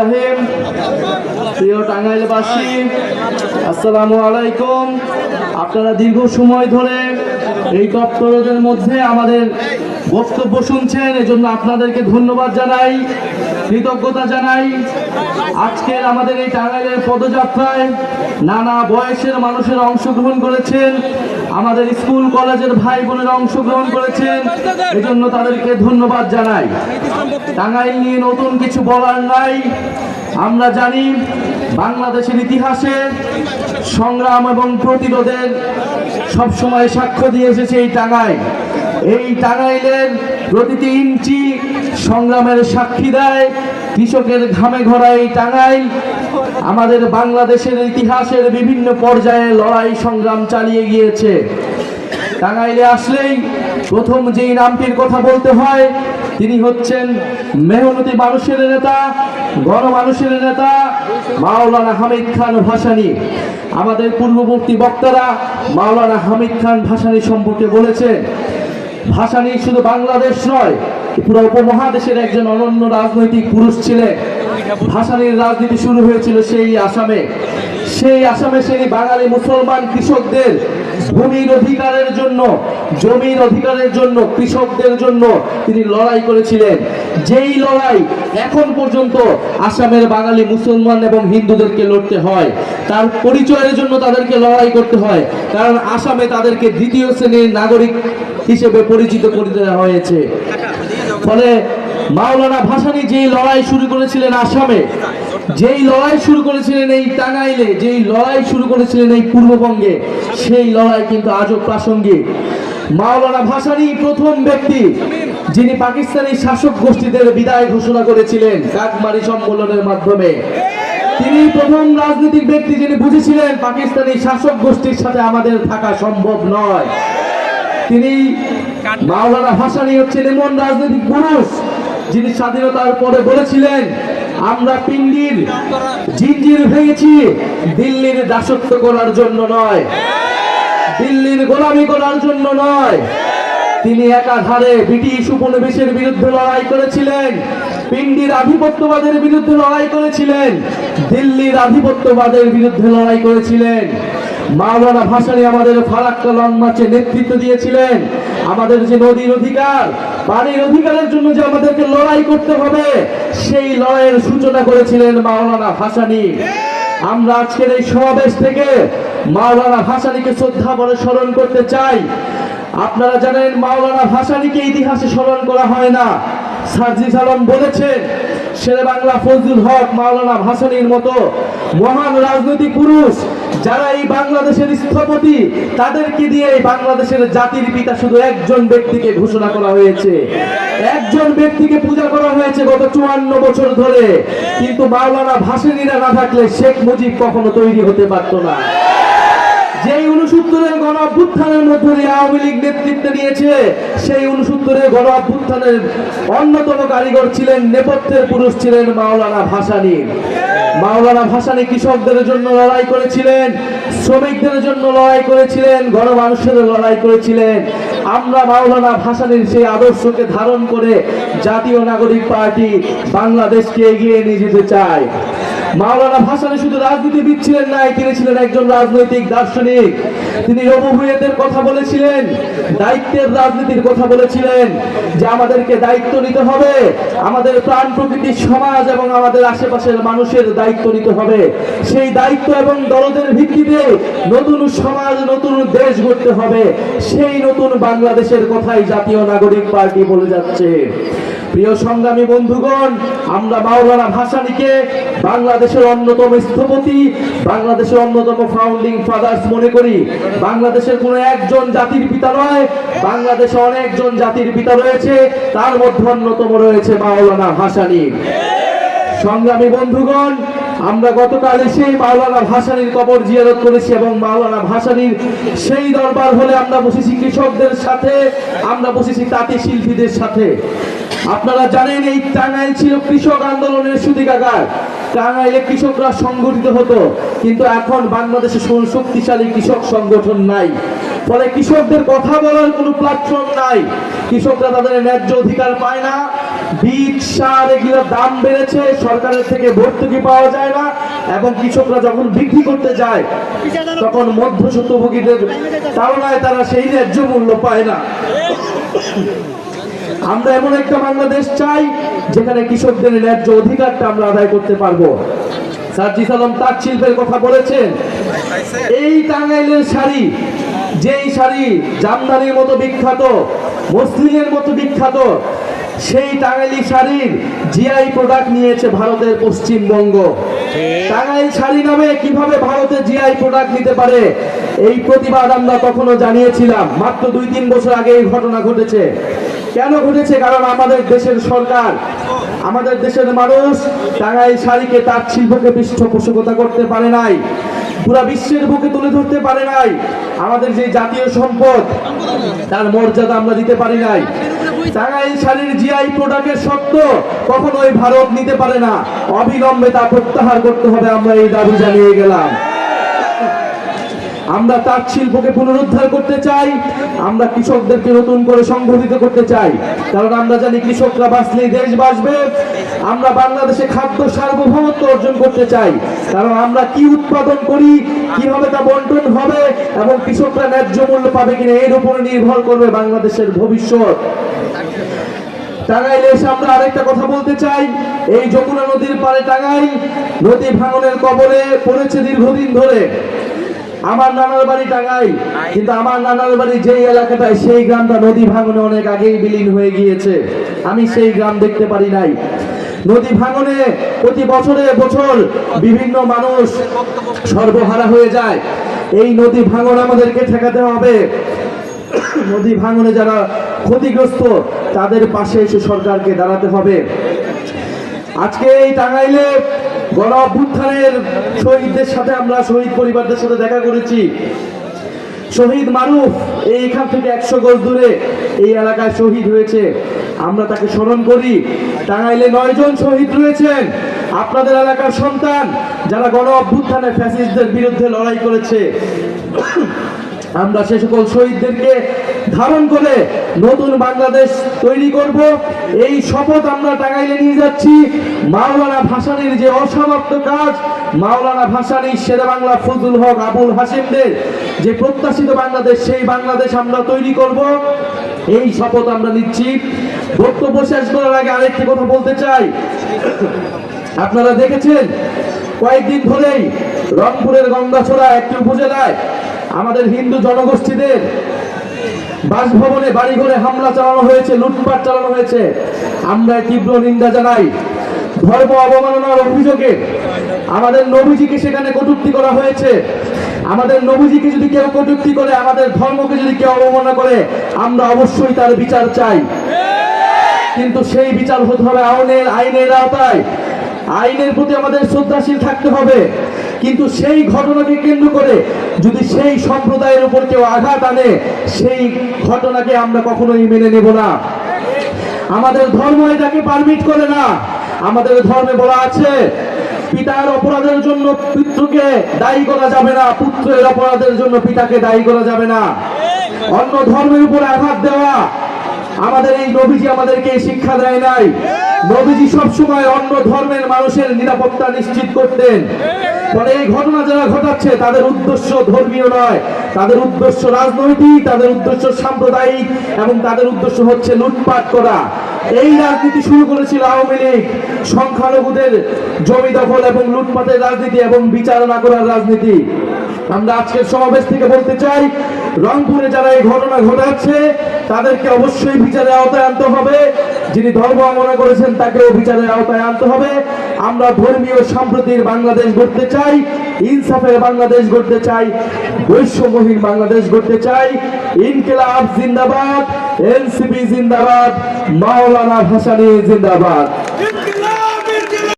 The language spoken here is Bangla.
রহিম। প্রিয় টাঙ্গাইলবাসী আসসালামু আলাইকুম। আপনারা দীর্ঘ সময় ধরে এই তৎপরদের মধ্যে আমাদের বক্তব্য শুনছেন এজন্য আপনাদেরকে ধন্যবাদ জানাই কৃতজ্ঞতা জানাই। আজকের আমাদের এই টাঙ্গাইলের পদযাত্রায় নানা বয়সের মানুষের অংশগ্রহণ করেছেন। আমাদের স্কুল, কলেজের ভাই বোনেরা অংশগ্রহণ করেছেন। এজন্য তাদেরকে ধন্যবাদ জানাই। টাঙ্গাইল নিয়ে নতুন কিছু বলার নাই। আমরা জানি বাংলাদেশের ইতিহাসে সংগ্রাম এবং প্রতিরোধের সবসময় সাক্ষ্য দিয়ে এসেছে এই টাঙ্গাইল। এই টাঙ্গাইলের প্রতিটি ইঞ্চি সংগ্রামের সাক্ষী দেয়। কৃষকের ঘামে ঘরা এই টাঙ্গাইল আমাদের বাংলাদেশের ইতিহাসের বিভিন্ন পর্যায়ে লড়াই সংগ্রাম চালিয়ে গিয়েছে। টাঙ্গাইলে আসলেই প্রথম যেই নামটির কথা বলতে হয়, তিনি হচ্ছেন মেহনতি মানুষের নেতা, গণমানুষের নেতা মাওলানা হামিদ খান ভাসানী। আমাদের পূর্ববর্তী বক্তারা মাওলানা হামিদ খান ভাসানী সম্পর্কে বলেছেন ভাসানী শুধু বাংলাদেশ নয়, পুরো উপমহাদেশের একজন অনন্য রাজনৈতিক পুরুষ ছিলেন। ভাসানীর রাজনীতি শুরু হয়েছিল সেই আসামে। সেই আসামে সেই বাঙালি মুসলমান কৃষকদের ভূমির অধিকারের জন্য, জমির অধিকারের জন্য, কৃষকদের জন্য তিনি লড়াই করেছিলেন। যেই লড়াই এখন পর্যন্ত আসামের বাঙালি মুসলমান এবং হিন্দুদেরকে লড়তে হয়, তার পরিচয়ের জন্য তাদেরকে লড়াই করতে হয়, কারণ আসামে তাদেরকে দ্বিতীয় শ্রেণির নাগরিক হিসেবে পরিচিত করে দেওয়া হয়েছে। ফলে মাওলানা ভাসানী যেই লড়াই শুরু করেছিলেন আসামে, যেই লড়াই শুরু করেছিলেন এই টাঙ্গাইলে, যেই লড়াই শুরু করেছিলেন এই পূর্ববঙ্গে, সেই লড়াই কিন্তু আজও প্রাসঙ্গিক। মাওলানা ভাসানী প্রথম ব্যক্তি যিনি পাকিস্তানি শাসক গোষ্ঠীদের বিদায় ঘোষণা করেছিলেন কাকমারি সম্মেলনের মাধ্যমে। তিনি প্রথম রাজনৈতিক ব্যক্তি যিনি বুঝেছিলেন পাকিস্তানি শাসক গোষ্ঠীর সাথে আমাদের থাকা সম্ভব নয়। তিনি মাওলানা ভাসানী হচ্ছেন এমন রাজনৈতিক পুরুষ যিনি স্বাধীনতার পরে বলেছিলেন, আমরা পিন্ডির জিঞ্জির ভেঙেছি, দিল্লির দাসত্ব করার জন্য নয়। দিল্লির গোলামি করার জন্য নয়। তিনি একাধারে ব্রিটিশ উপনিবেশের বিরুদ্ধে লড়াই করেছিলেন পিন্ডির আধিপত্যবাদের বিরুদ্ধে লড়াই করেছিলেন, দিল্লির আধিপত্যবাদের বিরুদ্ধে লড়াই করেছিলেন। মাওলানা ভাসানী আমাদের ফারাক্কা লং মার্চে নেতৃত্ব দিয়েছিলেন। আমাদের যে নদীর অধিকার পানির অধিকারের জন্য যে আমাদেরকে লড়াই করতে হবে, সেই লড়াইয়ের সূচনা করেছিলেন মাওলানা ভাসানী। আমরা আজকের এই সমাবেশ থেকে মাওলানা ভাসানীকে শ্রদ্ধা বলে স্মরণ করতে চাই। আপনারা জানেন মাওলানা ভাসানীকে ইতিহাসে স্মরণ করা হয় না। সার্জি সালাম বলেছেন শেরে বাংলা ফজলুল হক মাওলানা ভাসানীর মতো মহান রাজনৈতিক পুরুষ যারা এই বাংলাদেশের স্থপতি, তাদেরকে দিয়ে এই বাংলাদেশের জাতির পিতা শুধু একজন ব্যক্তিকে ঘোষণা করা হয়েছে। একজন ব্যক্তিকে পূজা করা হয়েছে গত চুয়ান্ন বছর ধরে। কিন্তু মাওলানা ভাসানীরা না থাকলে শেখ মুজিব কখনো তৈরি হতে পারত না। যেই উনসত্তরের গণ অভ্যুত্থানের মধ্য দিয়ে আওয়ামী লীগ নেতৃত্ব নিয়েছে, সেই উনসত্তরের গণ অভ্যুত্থানের অন্যতম কারিগর ছিলেন নেপথ্যের পুরুষ ছিলেন মাওলানা ভাসানী। মাওলানা ভাসানি কৃষকদের জন্য লড়াই করেছিলেন, শ্রমিকদের জন্য লড়াই করেছিলেন, গণমানুষের লড়াই করেছিলেন। আমরা মাওলানা ভাসানীর সেই আদর্শকে ধারণ করে জাতীয় নাগরিক পার্টি বাংলাদেশকে এগিয়ে নিয়ে যেতে চাই। মাওলানা ভাসানী শুধু রাজনীতিবিদ ছিলেন নাই তিনি ছিলেন একজন রাজনৈতিক দার্শনিক। তিনি রবুভূয়েতের কথা বলেছিলেন, দায়িত্বের রাজনীতির কথা বলেছিলেন যে আমাদেরকে দায়িত্ব নিতে হবে, আমাদের প্রাণ প্রকৃতির সমাজ এবং আমাদের আশেপাশের মানুষের দায়িত্ব নিতে হবে। সেই দায়িত্ব এবং দলদের ভিত্তিতে নতুন সমাজ, নতুন দেশ গড়তে হবে। সেই নতুন বাংলাদেশের কথাই জাতীয় নাগরিক পার্টি বলে যাচ্ছে। প্রিয় সংগ্রামী বন্ধুগণ, আমরা মাওলানা ভাসানীকে বাংলাদেশের অন্যতম স্থপতি, বাংলাদেশের অন্যতম ফাউন্ডিং ফাদার্স মনে করি। বাংলাদেশের কোনো একজন জাতির পিতা নয়, বাংলাদেশে অনেকজন জাতির পিতা রয়েছে, তার মধ্যে অন্যতম রয়েছে মাওলানা ভাসানী। সংগ্রামী বন্ধুগণ, আমরা গতকাল সেই মাওলানা ভাসানীর কবর জিয়ারত করেছি এবং মাওলানা ভাসানীর সেই দরবার হলে আমরা বসেছি কৃষকদের সাথে, আমরা বসেছি তাঁতি শিল্পীদের সাথে। আপনারা জানেন এই টাঙ্গাইল ছিল কৃষক আন্দোলনের সুদিকাগার। টাঙ্গাইলে কৃষকরা সংগঠিত হতো, কিন্তু এখন বাংলাদেশে শক্তিশালী কৃষক সংগঠন নাই। ফলে কৃষকদের কথা বলার কোনো প্ল্যাটফর্ম নাই। কৃষকরা তাদের ন্যায্য অধিকার পায় না। বীজ, সার, এগুলোর দাম বেড়েছে, সরকারের থেকে ভর্তুকি পাওয়া যায় না, এবং কৃষকরা যখন বিক্রি করতে যায়, তখন মধ্যস্বত্বভোগীদের তাড়নায় তারা সেই ন্যায্য মূল্য পায় না। আমরা এমন একটা বাংলাদেশ চাই যেখানে কৃষকদের ন্যায্য অধিকারটা আমরা আদায় করতে পারব। সার্জিস আলম তাঁত শিল্পের কথা বলেছেন, এই টাঙ্গাইলের শাড়ি, যেই শাড়ি জামদানির মতো বিখ্যাত, মসলিনের মতো বিখ্যাত, সেই টাঙ্গাইলি শাড়ির জিআই প্রোডাক্ট নিয়েছে ভারতের পশ্চিমবঙ্গ। টাঙ্গাইল শাড়ি নামে কীভাবে ভারতে জিআই প্রোডাক্ট নিতে পারে, এই প্রতিবাদ আমরা তখনও জানিয়েছিলাম। মাত্র দুই তিন বছর আগে এই ঘটনা ঘটেছে। কেন ঘটেছে? কারণ আমাদের দেশের সরকার, আমাদের দেশের মানুষ টাঙ্গাইল শাড়িকে তাঁত শিল্পকে পৃষ্ঠপোষকতা করতে পারে নাই। পুরা বিশ্বের বুকে তুলে ধরতে পারে নাই। আমাদের যে জাতীয় সম্পদ, তার মর্যাদা আমরা দিতে পারি নাই। টাঙ্গাইল শাড়ির জিআই প্রোডাক্টের সত্য কখনোই ভারত নিতে পারে না। অবিলম্বে তা প্রত্যাহার করতে হবে, আমরা এই দাবি জানিয়ে গেলাম। আমরা তাঁত শিল্পকে পুনরুদ্ধার করতে চাই, আমরা কৃষকদেরকে নতুন করে সংগঠিত করতে চাই। কারণ আমরা জানি কৃষকরা বাঁচলেই দেশ বাঁচবে, আমরা বাংলাদেশে খাদ্য সার্বভৌমত্ব অর্জন করতে চাই। কারণ আমরা কি উৎপাদন করি, কীভাবে তা বন্টন হবে, এবং কৃষকরা ন্যায্য মূল্য পাবে কিনা, এর উপরে নির্ভর করবে বাংলাদেশের ভবিষ্যৎ। টাঙ্গাইলে এসে আমরা আরেকটা কথা বলতে চাই। এই যমুনা নদীর পারে টাঙ্গাইল, নদী ভাঙনের কবলে পড়েছে দীর্ঘদিন ধরে। আমার নানার বাড়ি টাঙ্গাই কিন্তু আমার নানার বাড়ি যেই এলাকাটায় সেই গ্রামটা নদী ভাঙনে অনেক আগেই বিলীন হয়ে গিয়েছে। আমি সেই গ্রাম দেখতে পারি নাই। নদী ভাঙনে প্রতি বছরে বছর বিভিন্ন মানুষ সর্বহারা হয়ে যায়। এই নদী ভাঙন আমাদেরকে ঠেকাতে হবে। নদী ভাঙনে যারা ক্ষতিগ্রস্ত তাদের পাশে এসে সরকারকে দাঁড়াতে হবে। আজকে এই টাঙ্গাইলে গণ অভ্যুত্থানের শহীদদের সাথে আমরা, শহীদ পরিবারদের সাথে দেখা করেছি। শহীদ মারুফ, এইখান থেকে একশো গজ দূরে এই এলাকায় শহীদ হয়েছে। আমরা তাকে স্মরণ করি। টাঙ্গাইলে নয় জন শহীদ রয়েছেন। আপনাদের এলাকার সন্তান যারা গণ অভ্যুত্থানে ফ্যাসিস্টদের বিরুদ্ধে লড়াই করেছে। আমরা সে সকল শহীদদেরকে ধারণ করে নতুন বাংলাদেশ তৈরি করব। এই শপথ আমরা টাঙ্গাইলে নিয়ে যাচ্ছি। মাওলানা ভাসানির যে অসমাপ্ত কাজ, মাওলানা ভাসানি শেরে বাংলা ফজলুল হক, আবুল হাসিমদের যে প্রত্যাশিত বাংলাদেশ, সেই বাংলাদেশ আমরা তৈরি করব। এই শপথ আমরা নিচ্ছি। বক্তব্য শেষ করার আগে আরেকটি কথা বলতে চাই। আপনারা দেখেছেন, কয়েকদিন ধরেই রংপুরের গঙ্গাছড়া একটি উপজেলায় আমাদের হিন্দু জনগোষ্ঠীদের বাসভবনে বাড়িঘরে হামলা চালানো হয়েছে, লুটপাট চালানো হয়েছে। আমরা তীব্র নিন্দা জানাই। ধর্ম অবমাননার অভিযোগে আমাদের নবীজিকে সেখানে কটূক্তি করা হয়েছে। আমাদের নবীজিকে যদি কেউ কটূক্তি করে, আমাদের ধর্মকে যদি কেউ অবমাননা করে, আমরা অবশ্যই তার বিচার চাই। কিন্তু সেই বিচার হতে হবে আইনের আইনের আওতায়। আইনের প্রতি আমাদের শ্রদ্ধাশীল থাকতে হবে। কিন্তু সেই ঘটনাকে কেন্দ্র করে যদি সেই সম্প্রদায়ের উপর কেউ আঘাত আনে, সেই ঘটনাকে আমরা কখনোই মেনে নেব না। আমাদের ধর্ম এটাকে পারমিট করে না। আমাদের ধর্মে বলা আছে, পিতার অপরাধের জন্য পিতৃকে দায়ী করা যাবে না, পুত্রের অপরাধের জন্য পিতাকে দায়ী করা যাবে না। অন্য ধর্মের উপর আঘাত দেওয়া আমাদের এই নবীজি আমাদেরকে শিক্ষা দেয় নাই। নবীজি সবসময় অন্য ধর্মের মানুষের নিরাপত্তা নিশ্চিত করতেন। ফলে এই ঘটনা যারা ঘটাচ্ছে, তাদের উদ্দেশ্য ধর্মীয় নয়। তাদের উদ্দেশ্য রাজনৈতিক, তাদের উদ্দেশ্য সাম্প্রদায়িক, এবং তাদের উদ্দেশ্য হচ্ছে লুটপাট করা। এই রাজনীতি শুরু করেছিল আওয়ামী লীগ। সংখ্যালঘুদের জমি দখল এবং লুটপাটের রাজনীতি এবং বিচার না করার রাজনীতি। আমরা আজকের সমাবেশ থেকে বলতে চাই, রংপুরে যারা এই ঘটনা ঘটাচ্ছে, তাদেরকে অবশ্যই বিচারে আওতায় আনতে হবে। যিনি ধর্ম অবমাননা করেছেন, তাকেও বিচারের আওতায় আনতে হবে। আমরা ধর্মীয় সম্প্রতির বাংলাদেশ গড়তে চাই, ইনসাফের বাংলাদেশ গড়তে চাই বৈশ্যমহীন বাংলাদেশ গড়তে চাই। ইনকিলাব জিন্দাবাদ। এনসিপি জিন্দাবাদ মাওলানা ভাসানী জিন্দাবাদ।